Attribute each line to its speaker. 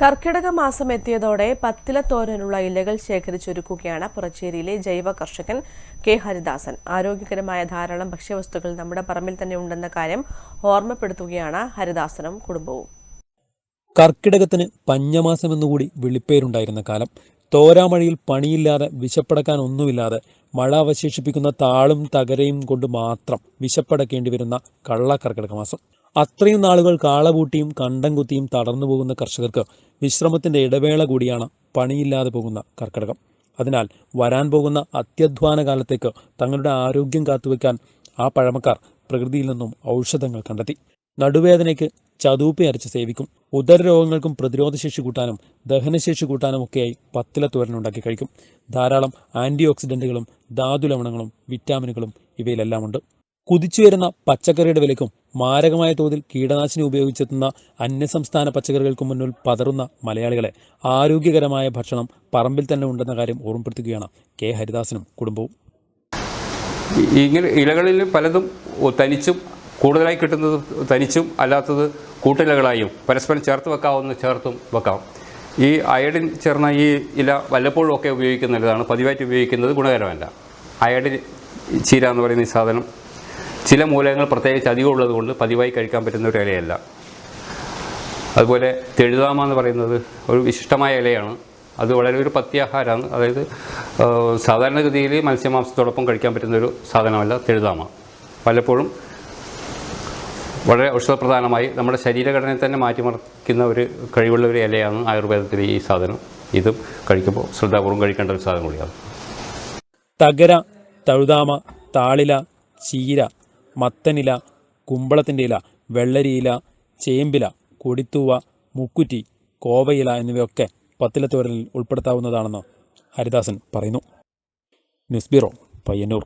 Speaker 1: കർക്കിടക മാസം എത്തിയതോടെ പത്തിലത്തോരനുള്ള ഇലകൾ ശേഖരിച്ചൊരുക്കുകയാണ് പുറച്ചേരിയിലെ ജൈവ കർഷകൻ കെ ഹരിദാസൻ. ആരോഗ്യകരമായ ധാരാളം ഭക്ഷ്യവസ്തുക്കൾ നമ്മുടെ പറമ്പിൽ തന്നെ ഉണ്ടെന്ന കാര്യം ഓർമ്മപ്പെടുത്തുകയാണ് ഹരിദാസനും കുടുംബവും.
Speaker 2: കർക്കിടകത്തിന് പഞ്ഞമാസം എന്നുകൂടി വിളിപ്പേരുണ്ടായിരുന്ന കാലം. തോരാമഴയിൽ പണിയില്ലാതെ വിശപ്പടക്കാൻ ഒന്നുമില്ലാതെ മഴ അവശേഷിപ്പിക്കുന്ന താളും തകരയും കൊണ്ട് മാത്രം വിശപ്പടക്കേണ്ടി വരുന്ന കള്ള കർക്കിടക മാസം. അത്രയും നാളുകൾ കാളപൂട്ടിയും കണ്ടം കുത്തിയും തടർന്നു പോകുന്ന കർഷകർക്ക് വിശ്രമത്തിന്റെ ഇടവേള കൂടിയാണ് പണിയില്ലാതെ പോകുന്ന കർക്കിടകം. അതിനാൽ വരാൻ പോകുന്ന അത്യധ്വാന കാലത്തേക്ക് തങ്ങളുടെ ആരോഗ്യം കാത്തുവെക്കാൻ ആ പഴമക്കാർ പ്രകൃതിയിൽ നിന്നും ഔഷധങ്ങൾ കണ്ടെത്തി. നടുവേദനയ്ക്ക് ചതൂപ്പി അരച്ച് സേവിക്കും. ഉദരരോഗങ്ങൾക്കും പ്രതിരോധശേഷി കൂട്ടാനും ദഹനശേഷി കൂട്ടാനും ഒക്കെയായി പത്തില ഉണ്ടാക്കി കഴിക്കും. ധാരാളം ആന്റി ഓക്സിഡന്റുകളും ധാതുലവണങ്ങളും വിറ്റാമിനുകളും ഇവയിലെല്ലാം ഉണ്ട് കുതിച്ചുയരുന്ന പച്ചക്കറിയുടെ വിലയ്ക്കും മാരകമായ തോതിൽ കീടനാശിനി ഉപയോഗിച്ചെത്തുന്ന അന്യസംസ്ഥാന പച്ചക്കറികൾക്ക് മുന്നിൽ പതറുന്ന മലയാളികളെ ആരോഗ്യകരമായ ഭക്ഷണം പറമ്പിൽ തന്നെ ഉണ്ടെന്ന കാര്യം ഓർമ്മപ്പെടുത്തുകയാണ് കെ ഹരിദാസനും കുടുംബവും.
Speaker 3: ഇങ്ങനെ ഇലകളിൽ പലതും തനിച്ചും കൂടുതലായി കിട്ടുന്നത് തനിച്ചും അല്ലാത്തത് കൂട്ടിലകളായും പരസ്പരം ചേർത്ത് വെക്കാവുന്ന ചേർത്തും വെക്കാം. ഈ അയഡിൻ ചേർന്ന ഈ ഇല വല്ലപ്പോഴും ഒക്കെ ഉപയോഗിക്കുന്നതാണ് പതിവായിട്ട് ഉപയോഗിക്കുന്നത് ഗുണകരമല്ല. അയഡിൻ ചീര എന്ന് പറയുന്ന ഈ സാധനം ചില മൂലകങ്ങൾ പ്രത്യേകിച്ച് അധികം ഉള്ളതുകൊണ്ട് പതിവായി കഴിക്കാൻ പറ്റുന്ന ഒരു ഇലയല്ല. അതുപോലെ തെഴുതാമ എന്ന് പറയുന്നത് ഒരു വിശിഷ്ടമായ ഇലയാണ്. അത് വളരെ ഒരു പത്യാഹാരമാണ്. അതായത് സാധാരണഗതിയിൽ മത്സ്യമാംസത്തോടൊപ്പം കഴിക്കാൻ പറ്റുന്ന ഒരു സാധനമല്ല തെഴുതാമ. പലപ്പോഴും വളരെ ഔഷധപ്രധാനമായി നമ്മുടെ ശരീരഘടനയെ തന്നെ മാറ്റിമറിക്കുന്ന ഒരു കഴിവുള്ള ഒരു ഇലയാണ് ആയുർവേദത്തിൽ ഈ സാധനം. ഇതും കഴിക്കുമ്പോൾ ശ്രദ്ധാപൂർവം കഴിക്കേണ്ട ഒരു സാധനം കൂടിയാണ്.
Speaker 2: തകര തഴുതാമ താളില ചീര മത്തനില കുമ്പളത്തിന്റെ ഇല വെള്ളരിയില ചേമ്പില കൊടിത്തൂവ മുക്കുറ്റി കോവയില എന്നിവയൊക്കെ പത്തിലത്തോരലിൽ ഉൾപ്പെടുത്താവുന്നതാണെന്ന് ഹരിദാസൻ പറയുന്നു. News bureau Payyanur.